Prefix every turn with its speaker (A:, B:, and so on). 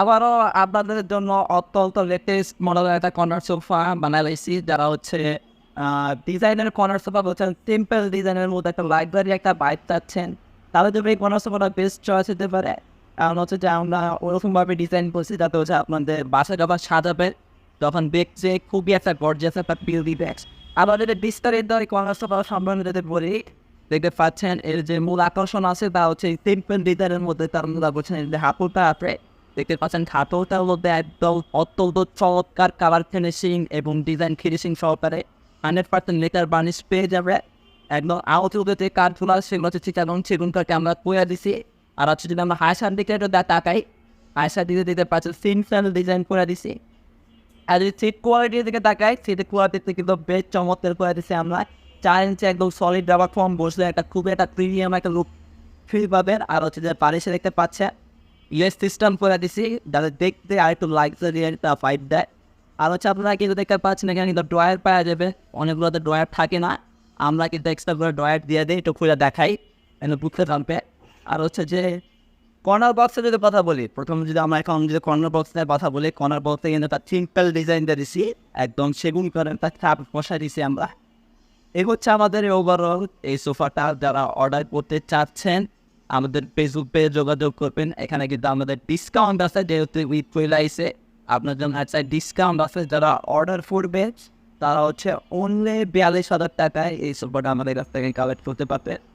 A: আবারও আপনাদের জন্য অত্যন্ত লেটেস্ট মডেলের একটা কর্নার সোফা বানাইছি, যারা হচ্ছে ডিজাইনের কর্নার সোফা বলছেন সিম্পল ডিজাইনের মধ্যে একটা লাইব্রেরি একটা বাইক চাচ্ছেন, তাহলে যদি এই কর্নার সোফাটা বেস্ট চয়েস হতে পারে। কারণ হচ্ছে যে আমরা ওরকমভাবে ডিজাইন করছি, যাতে হচ্ছে আপনাদের বাসা যখন সাজাবে, তখন দেখছে খুবই একটা গর্জিয়াস একটা ফিল দিবে আবার যদি বিস্তারিত এই কর্নার সোফা সম্বন্ধে যদি বলি, দেখতে পাচ্ছেন, এর যে মূল আকর্ষণ আছে, তা হচ্ছে সিম্পল ডিজাইনের মধ্যে, তার মূল আকর্ষণ হাতুটা আছে দেখতে পাচ্ছেন হাতুটার মধ্যে একদম অত্যন্ত চমৎকার কালার ফিনিশিং এবং ডিজাইন ফিনিশিং সহকারে হান্ড্রেড পার্সেন্ট লেটার বার্নিশ পেয়ে যাবে। একদম আউটলুকে যে কাঠগুলো, সেগুলো হচ্ছে ঠিক এবং সেগুন কাঠকে আমরা কয়ে দিছি। আর হচ্ছে যদি আমরা হাইসার দিকে একটু তাকাই হাইসার দিকে দিতে পারছি সিম্পল ডিজাইন করে দিছি। আর যদি সিট কোয়ালিটির দিকে তাকাই সিটের কোয়ালিটিতে কিন্তু বেশ চমৎকার করে দিছি আমরা। চার ইঞ্চি একদম সলিড রাবার ফর্ম বসলে একটা খুবই একটা প্রিমিয়াম একটা লুক ফিল পাবেন। আর হচ্ছে যে পারিসে দেখতে পাচ্ছে ইউএস সিস্টেম করে দিছি যাতে দেখতে আর একটু লাক্সারি একটা ফাইট দেয় আর হচ্ছে আপনারা কিন্তু দেখতে পাচ্ছেন এখানে কিন্তু ড্রয়ার পাওয়া যাবে অনেকগুলোতে ড্রয়ার থাকে না আমরা কিন্তু এক্সট্রা করে ড্রয়ার দিয়ে দিই একটু খুলে দেখাই এনে বুঝতে পারবে আর হচ্ছে যে কর্নার বক্সে যদি কথা বলি। প্রথম যদি আমরা এখন যদি কর্নার বক্সের কথা বলি কর্নার বক্সে কিন্তু একটা সিম্পল ডিজাইন দিয়ে দিছি। একদম সেগুন করে একটা চাপ বসা দিছি আমরা। এই হচ্ছে আমাদের ওভারঅল এই সোফাটা যারা অর্ডার করতে চাচ্ছেন। আমাদের ফেসবুক পেজে যোগাযোগ করবেন। এখানে কিন্তু আমাদের ডিসকাউন্ট আছে, যেহেতু উইথ আইসে আপনার জন্য আছে ডিসকাউন্ট আছে, যারা অর্ডার করবে, তারা হচ্ছে অনলি বিয়াল্লিশ হাজার টাকায় এই সম্পর্কে আমাদের কাছ থেকে কালেক্ট করতে পারবে।